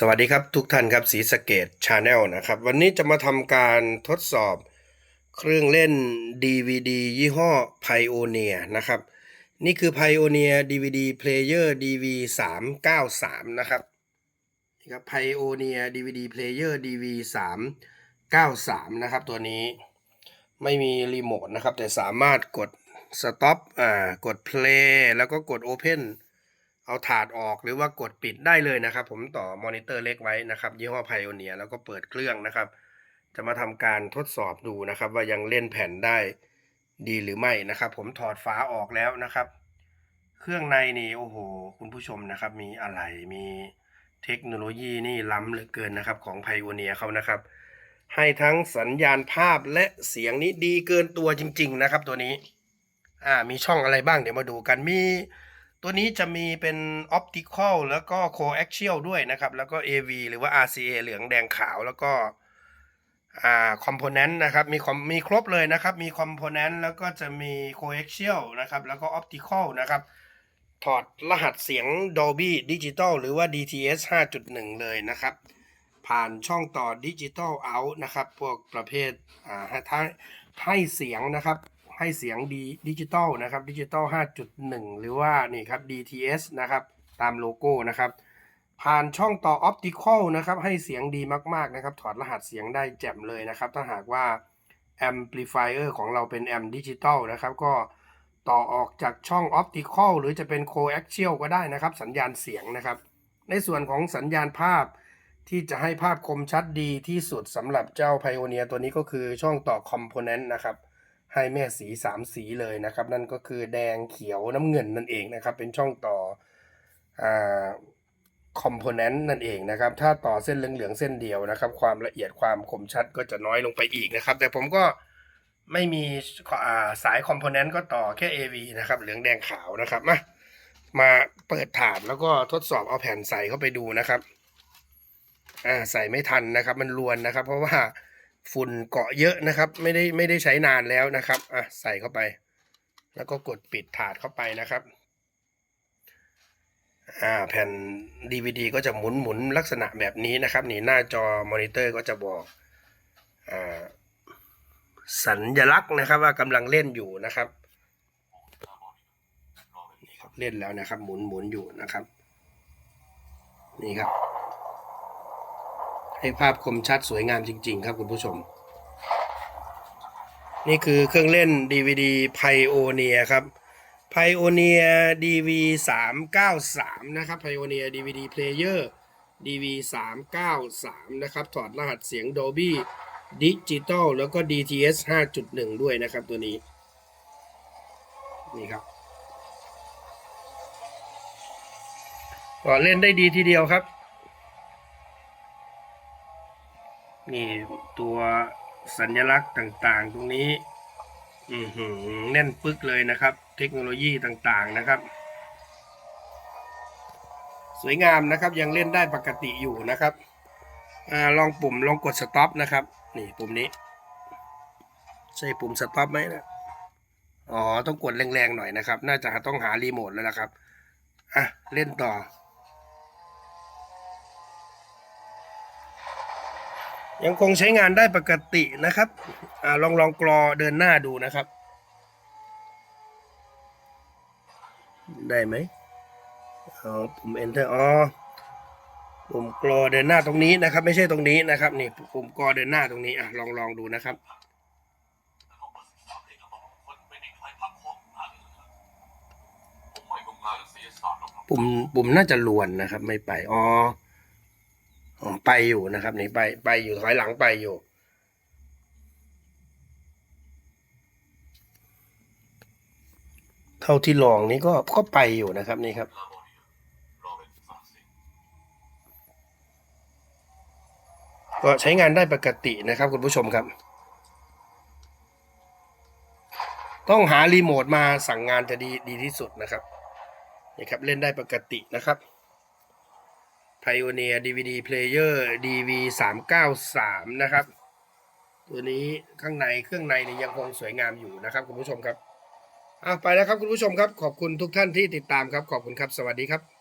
สวัสดีครับทุกท่านครับสีสเกตชาแนลนะครับ วันนี้จะมาทำการทดสอบเครื่องเล่น DVD ยี่ห้อ Pioneer นะครับ นี่คือ Pioneer DVD Player DV 3 9 3นะครับนี่ครับ Pioneer DVD Player DV 3 9 3นะครับ ตัวนี้ไม่มีรีโมทนะครับ แต่สามารถกด Stop อ่ากด Play แล้วก็กด Open เอาถาดออกหรือว่ากดปิดได้เลยนะครับ ผมต่อมอนิเตอร์เล็กไว้นะครับยี่ห้อ Pioneer แล้วก็เปิดเครื่องนะครับ จะมาทำการทดสอบดูนะครับ ว่ายังเล่นแผ่นได้ดีหรือไม่นะครับ ผมถอดฝาออกแล้วนะครับ เครื่องในนี่โอ้โห คุณผู้ชมนะครับ มีอะไรมีเทคโนโลยีนี่ล้ำเหลือเกินนะครับ ของ Pioneer เขานะครับ ให้ทั้งสัญญาณภาพและเสียงนี้ดีเกินตัวจริง ๆ นะครับ ตัวนี้ อ่ามีช่องอะไรบ้างเดี๋ยวมาดูกันมี ตัวนี้จะมีเป็น optical แล้วก็ coaxial ด้วยนะครับ แล้วก็ AV หรือว่า RCA เหลืองแดงขาวแล้วก็อ่า component นะครับมีมีครบเลยนะครับ มี component แล้วก็จะมี coaxial นะครับ แล้วก็ optical นะครับ ถอดรหัสเสียง Dolby Digital หรือว่า DTS 5.1 เลยนะครับ ผ่านช่องต่อ Digital Out นะครับ พวกประเภทอ่าให้ให้เสียงนะครับ ให้เสียงดีดิจิตอลนะครับดิจิตอล5.1 หรือว่านี่ครับ DTS นะครับ ตามโลโก้นะครับ ผ่านช่องต่อออปติคอลนะครับ ให้เสียงดีมาก ๆ นะครับ ถอดรหัสเสียงได้แจ่มเลยนะครับ ถ้าหากว่า Amplifier ของเราเป็นแอมดิจิตอลนะครับ ก็ต่อออกจากช่องออปติคอลหรือจะเป็น Coaxial ก็ได้นะครับ สัญญาณเสียงนะครับ ในส่วนของสัญญาณภาพที่จะให้ภาพคมชัดดีที่สุดสำหรับเจ้า Pioneer ตัวนี้ก็คือช่องต่อ Component นะครับ ให้แม่สี3สีเลยนะครับ นั่นก็คือแดงเขียวน้ำเงินนั่นเองนะครับ เป็นช่องต่ออ่าคอมโพเนนต์นั่นเองนะครับ ถ้าต่อเส้นเหลืองๆเส้นเดียวนะครับ ความละเอียดความคมชัดก็จะน้อยลงไปอีกนะครับ แต่ผมก็ไม่มีอ่าสายคอมโพเนนต์ก็ต่อแค่ AV นะครับ เหลืองแดงขาวนะครับ มามาเปิดถาดแล้วก็ทดสอบเอาแผ่นใส่เข้าไปดูนะครับ อ่าใส่ไม่ทันนะครับ มันลวนนะครับ เพราะว่า ฝุ่นเกาะเยอะนะครับ ไม่ได้ไม่ได้ใช้นานแล้วนะครับอะใส่เข้าไป แล้วก็กดปิดถาดเข้าไปนะครับอ่าแผ่น DVD ก็จะหมุนหมุนลักษณะแบบนี้นะครับ นี่หน้าจอมอนิเตอร์ก็จะบอกอ่าสัญลักษณ์นะครับ ว่ากำลังเล่นอยู่นะครับนี่ครับเล่นแล้วนะครับ หมุนหมุนอยู่นะครับ นี่ครับ ให้ภาพคมชัดสวยงามจริง ๆ ครับคุณผู้ชม นี่คือเครื่องเล่น DVD Pioneer ครับ Pioneer DV 3 9 3นะครับ Pioneer DVD Player DV 3 9 3นะครับ ถอดรหัสเสียง Dolby Digital แล้วก็ DTS 5.1 ด้วยนะครับตัวนี้ นี่ครับก็เล่นได้ดีทีเดียวครับ นี่ตัวสัญลักษณ์ต่างๆ ตรงนี้อือหือแน่นปึกเลยนะครับ เทคโนโลยีต่างๆนะครับ สวยงามนะครับยังเล่นได้ปกติอยู่นะครับอลองปุ่มลองกดสต็อปนะครับ นี่ปุ่มนี้ ใช่ปุ่มสต็อปไหมนะอ๋อ ต้องกดแรงๆหน่อยนะครับ น่าจะต้องหารีโมทแล้วนะครับอะเล่นต่อ ยังคงใช้งานได้ปกตินะครับอ่าลองลองกรอเดินหน้าดูนะครับ ได้ไหมอ๋อปุ่ม enter อ๋อปุ่มกรอเดินหน้าตรงนี้นะครับ ไม่ใช่ตรงนี้นะครับ นี่ปุ่มกรอเดินหน้าตรงนี้อะลองลองดูนะครับปุ่มปุ่มน่าจะลวนนะครับ ไม่ไปอ๋อ อ๋อไปอยู่นะครับนี่ไปไปอยู่ถอยหลังไปอยู่ เท่าที่ลองนี้ก็ก็ไปอยู่นะครับนี่ครับก็ใช้งานได้ปกตินะครับคุณผู้ชมครับ ต้องหารีโมทมาสั่งงานจะดีดีที่สุดนะครับนี่ครับ เล่นได้ปกตินะครับ Pioneer DVD Player DV 393นะครับ ตัวนี้ข้างในเครื่องในเนี่ยยังคงสวยงามอยู่นะครับคุณผู้ชมครับอะไปแล้วครับคุณผู้ชมครับ ขอบคุณทุกท่านที่ติดตามครับ ขอบคุณครับ สวัสดีครับ